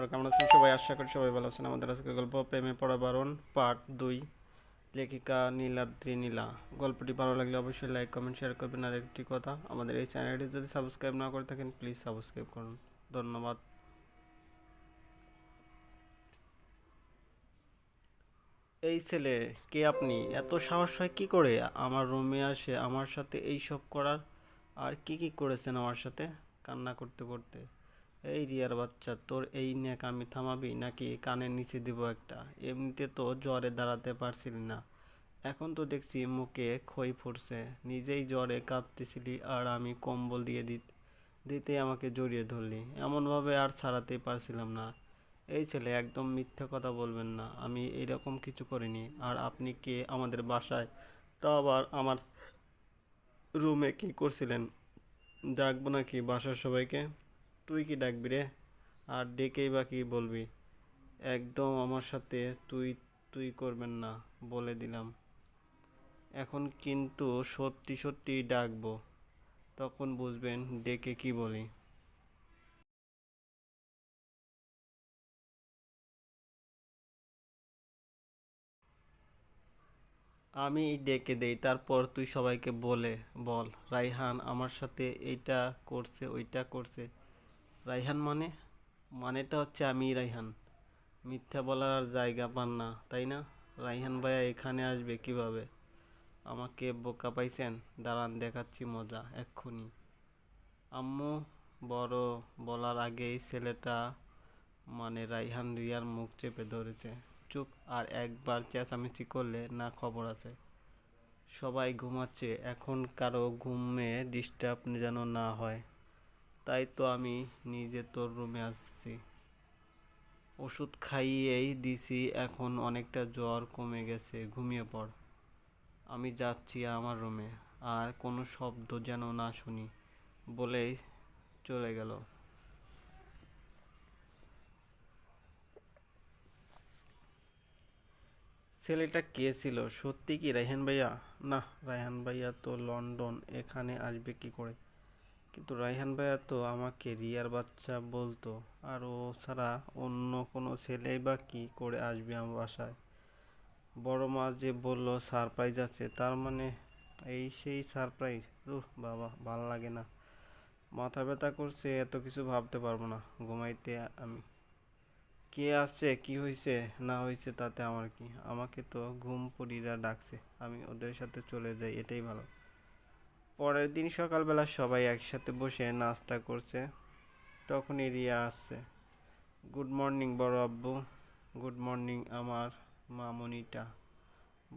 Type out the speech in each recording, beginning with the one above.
বন্ধুরা, কেমন আছেন? সবাই আশা করি সবাই ভালো আছেন। আমাদের আজকে গল্প প্রেমে পড়া বারণ পার্ট দুই। লেখিকা নীলাদ্রি নীলা। গল্পটি ভালো লাগলে অবশ্যই লাইক কমেন্ট শেয়ার করবেন। আর একটি কথা, আমাদের এই চ্যানেলটি যদি সাবস্ক্রাইব না করে থাকেন প্লিজ সাবস্ক্রাইব করুন। ধন্যবাদ। এই ছেলে, কে আপনি? এত সাহস হয় কি করে? আমার রুমে আসে, আমার সাথে এই সব করার আর কি কি করেছেন আমার সাথে? কান্না করতে করতে। এই রিয়ার বাচ্চা, তোর এই নেক আমি থামাবি নাকি কানের নিচে দিব একটা? এমনিতে তো জ্বরে দাঁড়াতে পারছিলি না। এখন তো দেখছি মুখে খই ফুটছে। নিজেই জ্বরে কাঁপতেছিলি আর আমি কম্বল দিয়ে দিত দিতে আমাকে জড়িয়ে ধরলি। এমনভাবে আর ছাড়াতেই পারছিলাম না। এই ছেলে একদম মিথ্যা কথা বলবেন না, আমি এরকম কিছু করিনি। আর আপনি কে আমাদের বাসায়? তাও আবার আমার রুমে কি করছিলেন? ডাকবো নাকি বাসার সবাইকে? তুই কি ডাকবি রে? আর ডেকেই বা কি বলবি? একদম আমার সাথে তুই তুই করবেন না, বলে দিলাম। এখন কিন্তু সত্যি সত্যি ডাকবো। তখন বুঝবেন ডেকে কি বলি। আমি ডেকে দেই, তারপর তুই সবাইকে বলে বল, রাইহান আমার সাথে এইটা করছে, ওইটা করছে। রাইহান মানে? মানেটা হচ্ছে আমি রাইহান। মিথ্যা বলার আর জায়গা পান না, তাই না? রাইহান ভাইয়া এখানে আসবে কীভাবে? আমাকে বোকা পাইছেন? দাঁড়ান, দেখাচ্ছি মজা, এক্ষুনি। আম্মু, বড় বলার আগেই ছেলেটা মানে রাইহান রিয়ার মুখ চেপে ধরেছে। চুপ, আর একবার চেঁচামেচি করলে না খবর আছে। সবাই ঘুমাচ্ছে, এখন কারও ঘুমে ডিস্টার্ব যেন না হয়। তাই তো আমি নিজে তোর রুমে আসছি। ওষুধ খাইয়েই দিছি, এখন অনেকটা জ্বর কমে গেছে, ঘুমিয়ে পড়। আমি যাচ্ছি আমার রুমে আর কোনো শব্দ যেন না শুনি, বলেই চলে গেল। ছেলেটা কে ছিল? সত্যি কি রায়হান ভাইয়া? না, রায়হান ভাইয়া তো লন্ডন, এখানে আসবে কি করে? কিন্তু রায়হান ভাইয়া তো আমাকে রিয়ার বাচ্চা বলতো। আর ও ছাড়া অন্য কোনো ছেলেই বা কি করে আসবে আমার বাসায়? বড় মা যে বলল সারপ্রাইজ আছে। তার মানে এই সেই সারপ্রাইজ উহ, বাবা, ভালো লাগে না। মাথা ব্যথা করছে, এত কিছু ভাবতে পারব না। ঘুমাইতে আমি। কে আসছে কি হয়েছে না হয়েছে তাতে আমার কি? আমাকে তো ঘুম পড়িরা ডাকছে। আমি ওদের সাথে চলে যাই, এটাই ভালো। পরের দিন সকালবেলা সবাই একসাথে বসে নাস্তা করছে। তখনই রিয়া আসছে। গুড মর্নিং, বড় আব্বু। গুড মর্নিং, আমার মামনিটা।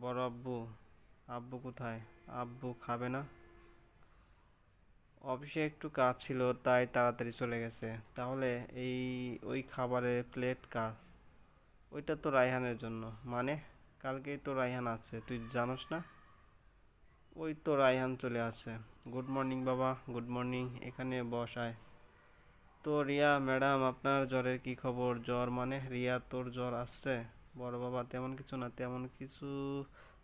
বড় আব্বু আব্বু কোথায়? আব্বু খাবে না? অফিসে একটু কাজ ছিল, তাই তাড়াতাড়ি চলে গেছে। তাহলে এই, ওই খাবারের প্লেট কার? ওইটা তো রায়হানের জন্য। মানে কালকেই তো রায়হান আছে। তুই জানোস না? ওই তো রায়হান চলে আসছে। গুড মর্নিং বাবা। গুড মর্নিং এখানে বসায় তো রিয়া, ম্যাডাম, আপনার জ্বরের কি খবর? জ্বর মানে? রিয়া, তোর জ্বর আসছে? বড় বাবা, তেমন কিছু না, তেমন কিছু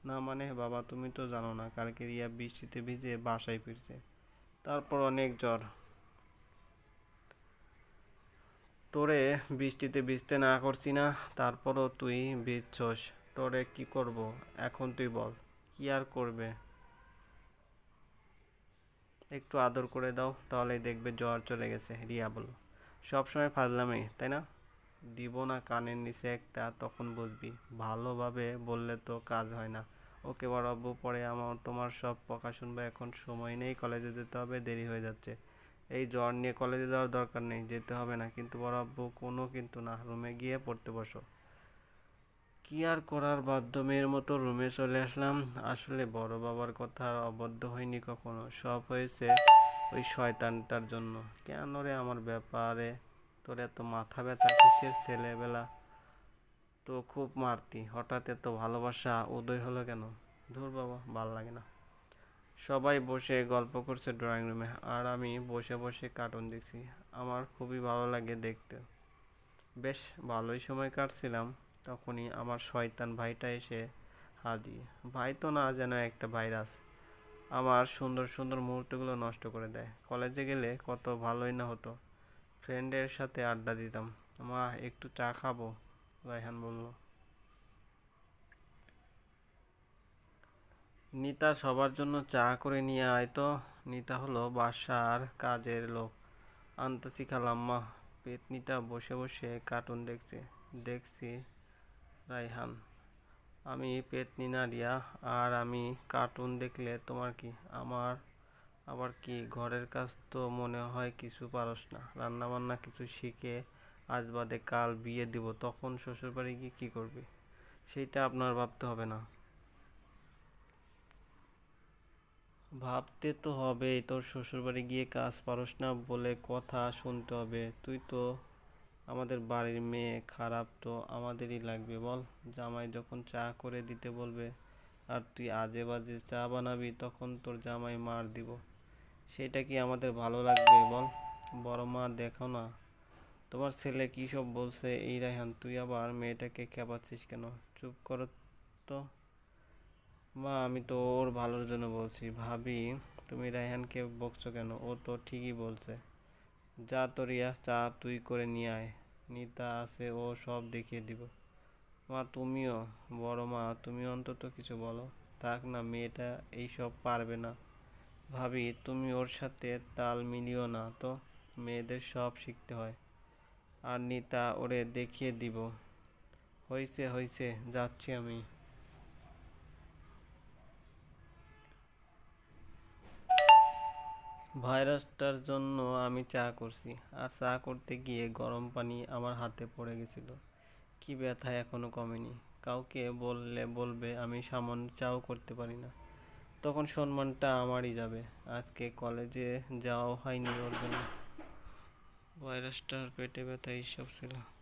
না মানে? বাবা, তুমি তো জানো না, কালকে রিয়া বৃষ্টিতে ভিজে বাসায় ফিরছে। তারপর অনেক জ্বর। তোরে বৃষ্টিতে ভিজতে না করছি না, তারপরও তুই ভিজছস। তোরে কি করব? এখন তুই বল, কি আর করবে? একটু আদর করে দাও, তাহলেই দেখবে জ্বর চলে গেছে, রিয়া বলল। সবসময় ফাজলামি, তাই না? দিব না কানের নিচে একটা, তখন বুঝবি। ভালোভাবে বললে তো কাজ হয় না। ওকে বড় আব্বু, পরে আমার, তোমার সব পকা শুনব, এখন সময় নেই, কলেজে যেতে হবে, দেরি হয়ে যাচ্ছে। এই জ্বর নিয়ে কলেজে যাওয়ার দরকার নেই, যেতে হবে না, কিন্তু বড় আব্বু, কোনো কিন্তু না, রুমে গিয়ে পড়তে বসো। কি আর করার? বাধ্য মেয়ের মতো রুমে চলে আসলাম। আসলে বড় বাবার কথা অবদ্ধ হয়নি কখনো। সব হয়েছে ওই শয়তানটার জন্য। কেন রে আমার ব্যাপারে? তোর এত মাথা ব্যথা কিসের ছেলেবেলা? তো খুব মারতি। হঠাৎ এত ভালোবাসা, উদয় হলো কেন? ধুর বাবা, ভালো লাগে না। সবাই বসে গল্প করছে ড্রয়িং রুমে আর আমি বসে বসে কার্টুন দেখছি। আমার খুবই ভালো লাগে দেখতে। বেশ, ভালোই সময় কাটছিলাম। তখনই আমার শয়তান ভাইটা এসে হাজির। ভাই তো না যেন একটা ভাইরাস। আমার সুন্দর সুন্দর মুহূর্তগুলো নষ্ট করে দেয়। কলেজে গেলে কত ভালোই না হতো। ফ্রেন্ডের সাথে আড্ডা দিতাম। মা, একটু চা খাব? রায়হান বলল। নিতা সবার জন্য চা করে নিয়ে আয় তো। নিতা হলো বাসার কাজের লোক। আনতেছি খালাম্মা। পেতনিটা বসে বসে কার্টুন দেখছে। দেখছি রায়হান, আমি পেতনি না রিয়া আর আমি কার্টুন দেখলে তোমার কি? আমার আবার কি? ঘরের কাজ তো মনে হয় কিছু পারস না। রান্না বান্না কিছু শিখে আজ বাদে কাল বিয়ে দিব, তখন শ্বশুরবাড়ি গিয়ে কী করবি? সেইটা আপনার ভাবতে হবে না। ভাবতে তো হবেই, তোর শ্বশুরবাড়ি গিয়ে কাজ পারস না বলে কথা শুনতে হবে। তুই তো আমাদের বাড়ির মেয়ে খারাপ তো আমাদেরই লাগবে, বল। জামাই যখন চা করে দিতে বলবে, আর তুই আজে বাজে চা বানাবি, তখন তোর জামাই মার দিব। সেটা কি আমাদের ভালো লাগবে, বল? বড় মা, দেখো না। তোমার ছেলে কী সব বলছে? এই রায়হান, তুই আবার মেয়েটাকে খেপাচ্ছিস কেন? চুপ কর তো। মা, আমি তো ওর ভালোর জন্য বলছি। ভাবি, তুমি রায়হানকে বকছো কেন? ও তো ঠিকই বলছে। যা তোর রিয়া চা তুই করে নিয়ে আয়। নিতা আছে, ও সব দেখিয়ে দিব। মা, তুমিও, বড় মা, তুমি অন্তত কিছু বলো। থাক না, মেয়েটা এইসব পারবে না। ভাবি, তুমি ওর সাথে তাল মিলিও না তো, মেয়েদের সব শিখতে হয়। আর নিতা ওরে দেখিয়ে দিব। হয়েছে হয়েছে যাচ্ছি আমি। ভাইরাসটার জন্য আমি চা করছি। আর চা করতে গিয়ে গরম পানি আমার হাতে পড়ে গেছিল। কি ব্যথা এখনও কমেনি। কাউকে বললে বলবে, আমি সামান্য চাও করতে পারি না। তখন সম্মানটা আমারই যাবে। আজকে কলেজে যাওয়া হয়নি ওর জন্য। ভাইরাসটার পেটে ব্যথা এইসব ছিল।